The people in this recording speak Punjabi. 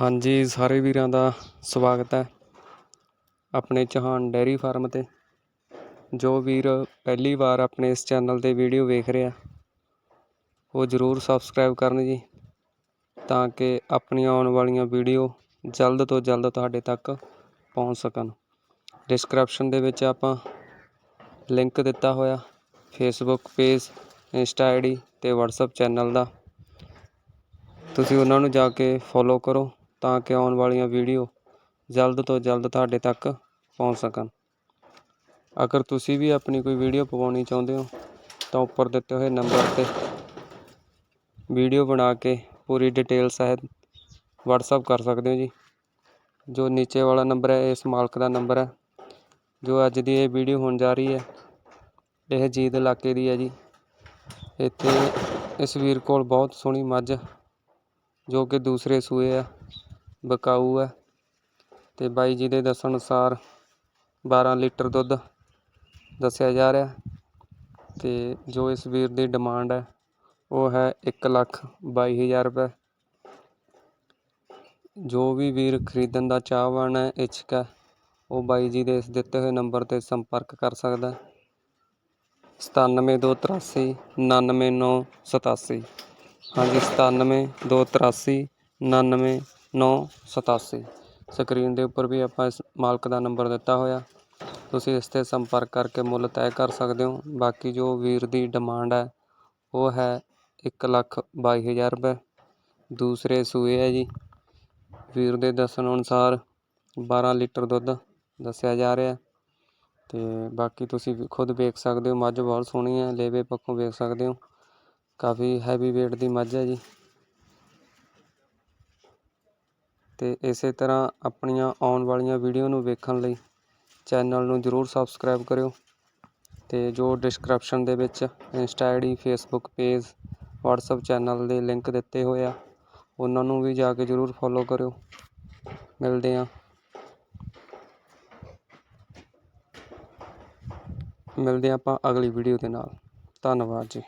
ਹਾਂਜੀ, ਸਾਰੇ ਵੀਰਾਂ ਦਾ ਸਵਾਗਤ ਹੈ ਆਪਣੇ ਚੌਹਾਨ ਡੈਰੀ ਫਾਰਮ ਤੇ। ਜੋ ਵੀਰ ਪਹਿਲੀ ਵਾਰ ਆਪਣੇ ਇਸ ਚੈਨਲ ਤੇ ਵੀਡੀਓ ਵੇਖ ਰਿਹਾ, ਉਹ ਜਰੂਰ ਸਬਸਕ੍ਰਾਈਬ ਕਰਨ ਜੀ, ਤਾਂ ਕਿ ਆਪਣੀਆਂ ਆਉਣ ਵਾਲੀਆਂ ਵੀਡੀਓ ਜਲਦ ਤੋਂ ਜਲਦ ਤੁਹਾਡੇ ਤੱਕ ਪਹੁੰਚ ਸਕਣ। ਡਿਸਕ੍ਰਿਪਸ਼ਨ ਦੇ ਵਿੱਚ ਆਪਾਂ ਲਿੰਕ ਦਿੱਤਾ ਹੋਇਆ, ਫੇਸਬੁੱਕ ਪੇਜ, ਇੰਸਟਾ ਆਈਡੀ ਤੇ WhatsApp ਚੈਨਲ ਦਾ। ਤੁਸੀਂ ਉਹਨਾਂ ਨੂੰ ਜਾ ਕੇ ਫੋਲੋ ਕਰੋ। ਤਾਂ ਕਿ ਆਉਣ ਵਾਲੀਆਂ ਵੀਡੀਓ ਜਲਦ ਤੋਂ ਜਲਦ ਤੁਹਾਡੇ ਤੱਕ ਪਹੁੰਚ ਸਕਣ। ਅਗਰ ਤੁਸੀਂ ਵੀ ਆਪਣੀ ਕੋਈ ਵੀਡੀਓ ਪਵਾਉਣੀ ਚਾਹੁੰਦੇ ਹੋ, ਤਾਂ ਉੱਪਰ ਦਿੱਤੇ ਹੋਏ ਨੰਬਰ ਤੇ ਵੀਡੀਓ ਬਣਾ ਕੇ ਪੂਰੀ ਡਿਟੇਲ ਸਹਿਤ WhatsApp ਕਰ ਸਕਦੇ ਹੋ ਜੀ। ਜੋ ਨੀਚੇ ਵਾਲਾ ਨੰਬਰ ਹੈ, ਇਸ ਮਾਲਕ ਦਾ ਨੰਬਰ ਹੈ। ਜੋ ਅੱਜ ਦੀ ਇਹ ਵੀਡੀਓ ਹੋਣ ਜਾ ਰਹੀ ਹੈ, ਇਹ ਜੀਦ ਇਲਾਕੇ ਦੀ ਹੈ ਜੀ। ਇੱਥੇ ਇਸ ਵੀਰ ਕੋਲ ਬਹੁਤ ਸੋਹਣੀ ਮੱਝ, ਜੋ ਕਿ ਦੂਸਰੇ ਸੂਏ ਆ। ਬਕਾਊ ਹੈ। ਅਤੇ ਬਾਈ ਜੀ ਦੇ ਦੱਸਣ ਅਨੁਸਾਰ 12 ਲੀਟਰ ਦੁੱਧ ਦੱਸਿਆ ਜਾ ਰਿਹਾ ਅਤੇ ਜੋ ਇਸ ਵੀਰ ਦੀ ਡਿਮਾਂਡ ਹੈ, ਉਹ ਹੈ 1 ਲੱਖ 22000 ਰੁਪਏ। ਜੋ ਵੀ ਵੀਰ ਖਰੀਦਣ ਦਾ ਚਾਹਵਾਨ ਹੈ, ਇੱਛਕ ਹੈ, ਉਹ ਬਾਈ ਜੀ ਦੇ ਇਸ ਦਿੱਤੇ ਹੋਏ ਨੰਬਰ ਤੇ ਸੰਪਰਕ ਕਰ ਸਕਦਾ ਹੈ। 9723 99987 ਹਾਂਜੀ 9723 99987 ਸਕਰੀਨ ਦੇ ਉੱਪਰ ਵੀ ਆਪਾਂ ਇਸ ਮਾਲਕ ਦਾ ਨੰਬਰ ਦਿੱਤਾ ਹੋਇਆ। ਤੁਸੀਂ ਇਸ ਤੇ ਸੰਪਰਕ ਕਰਕੇ ਮੁੱਲ ਤੈਅ ਕਰ ਸਕਦੇ ਹੋ। ਬਾਕੀ ਜੋ ਵੀਰ ਦੀ ਡਿਮਾਂਡ ਹੈ, ਉਹ ਹੈ ਇੱਕ ਲੱਖ ਬਾਈ ਹਜ਼ਾਰ ਰੁਪਏ। ਦੂਸਰੇ ਸੂਏ ਹੈ ਜੀ। ਵੀਰ ਦੇ ਦੱਸਣ ਅਨੁਸਾਰ 12 ਲੀਟਰ ਦੁੱਧ ਦੱਸਿਆ ਜਾ ਰਿਹਾ। ਤੇ ਬਾਕੀ ਤੁਸੀਂ ਖੁਦ ਵੇਖ ਸਕਦੇ ਹੋ। ਮੱਝ ਬਹੁਤ ਸੋਹਣੀ ਹੈ। ਲੇਵੇ ਪੱਖੋਂ ਵੇਖ ਸਕਦੇ ਹੋ। ਕਾਫੀ ਹੈਵੀ weight ਦੀ ਮੱਝ ਹੈ ਜੀ। ਅਤੇ ਇਸੇ ਤਰ੍ਹਾਂ ਆਪਣੀਆਂ ਆਉਣ ਵਾਲੀਆਂ ਵੀਡੀਓ ਨੂੰ ਵੇਖਣ ਲਈ ਚੈਨਲ ਨੂੰ ਜਰੂਰ ਸਬਸਕ੍ਰਾਈਬ ਕਰਿਓ ਅਤੇ ਜੋ ਡਿਸਕ੍ਰਿਪਸ਼ਨ ਦੇ ਵਿੱਚ insta ID Facebook page WhatsApp channel ਦੇ ਲਿੰਕ ਦਿੱਤੇ ਹੋਏ ਆ, ਉਹਨਾਂ ਨੂੰ ਵੀ ਜਾ ਕੇ ਜਰੂਰ ਫੋਲੋ ਕਰਿਓ। ਮਿਲਦੇ ਹਾਂ। ਮਿਲਦੇ ਹਾਂ ਆਪਾਂ ਅਗਲੀ ਵੀਡੀਓ ਦੇ ਨਾਲ। ਧੰਨਵਾਦ ਜੀ।